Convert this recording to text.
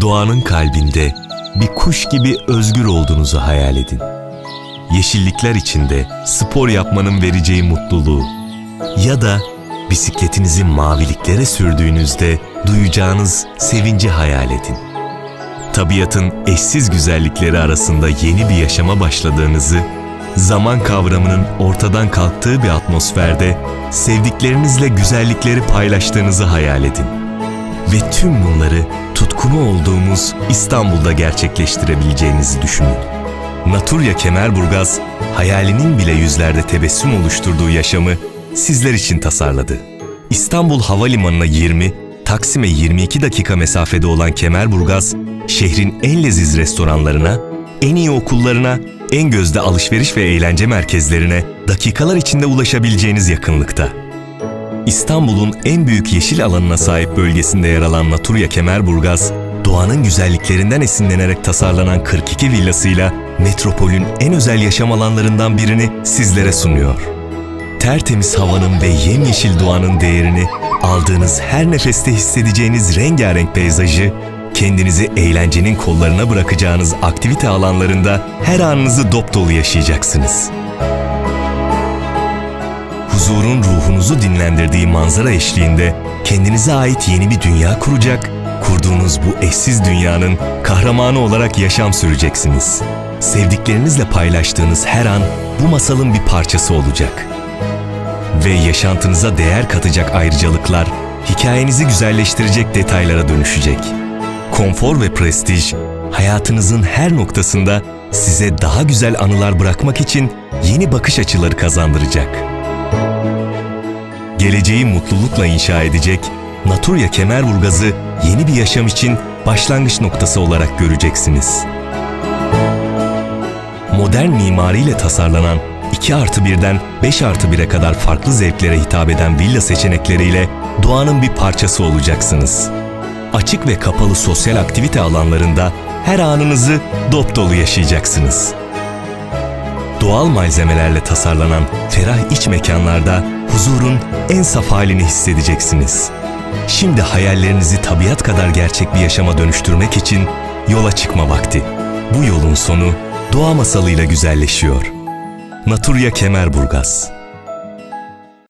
Doğanın kalbinde bir kuş gibi özgür olduğunuzu hayal edin. Yeşillikler içinde spor yapmanın vereceği mutluluğu ya da bisikletinizi maviliklere sürdüğünüzde duyacağınız sevinci hayal edin. Tabiatın eşsiz güzellikleri arasında yeni bir yaşama başladığınızı, zaman kavramının ortadan kalktığı bir atmosferde sevdiklerinizle güzellikleri paylaştığınızı hayal edin. Ve tüm bunları tutkunu olduğumuz İstanbul'da gerçekleştirebileceğinizi düşünün. Naturya Kemerburgaz, hayalinin bile yüzlerde tebessüm oluşturduğu yaşamı sizler için tasarladı. İstanbul Havalimanı'na 20, Taksim'e 22 dakika mesafede olan Kemerburgaz, şehrin en leziz restoranlarına, en iyi okullarına, en gözde alışveriş ve eğlence merkezlerine dakikalar içinde ulaşabileceğiniz yakınlıkta. İstanbul'un en büyük yeşil alanına sahip bölgesinde yer alan Naturya Kemerburgaz, doğanın güzelliklerinden esinlenerek tasarlanan 42 villasıyla metropolün en özel yaşam alanlarından birini sizlere sunuyor. Tertemiz havanın ve yemyeşil doğanın değerini aldığınız her nefeste hissedeceğiniz rengarenk peyzajı, kendinizi eğlencenin kollarına bırakacağınız aktivite alanlarında her anınızı dop dolu yaşayacaksınız huzurun ruhunuzu dinlendirdiği manzara eşliğinde kendinize ait yeni bir dünya kuracak, kurduğunuz bu eşsiz dünyanın kahramanı olarak yaşam süreceksiniz. Sevdiklerinizle paylaştığınız her an bu masalın bir parçası olacak. Ve yaşantınıza değer katacak ayrıcalıklar, hikayenizi güzelleştirecek detaylara dönüşecek. Konfor ve prestij, hayatınızın her noktasında size daha güzel anılar bırakmak için yeni bakış açıları kazandıracak geleceği mutlulukla inşa edecek, Naturya Kemerburgaz'ı yeni bir yaşam için başlangıç noktası olarak göreceksiniz. Modern mimariyle tasarlanan 2 artı 1'den 5 artı 1'e kadar farklı zevklere hitap eden villa seçenekleriyle doğanın bir parçası olacaksınız. Açık ve kapalı sosyal aktivite alanlarında her anınızı dop dolu yaşayacaksınız doğal malzemelerle tasarlanan ferah iç mekanlarda huzurun en saf halini hissedeceksiniz. Şimdi hayallerinizi tabiat kadar gerçek bir yaşama dönüştürmek için yola çıkma vakti. Bu yolun sonu doğa masalıyla güzelleşiyor. Naturya Kemerburgaz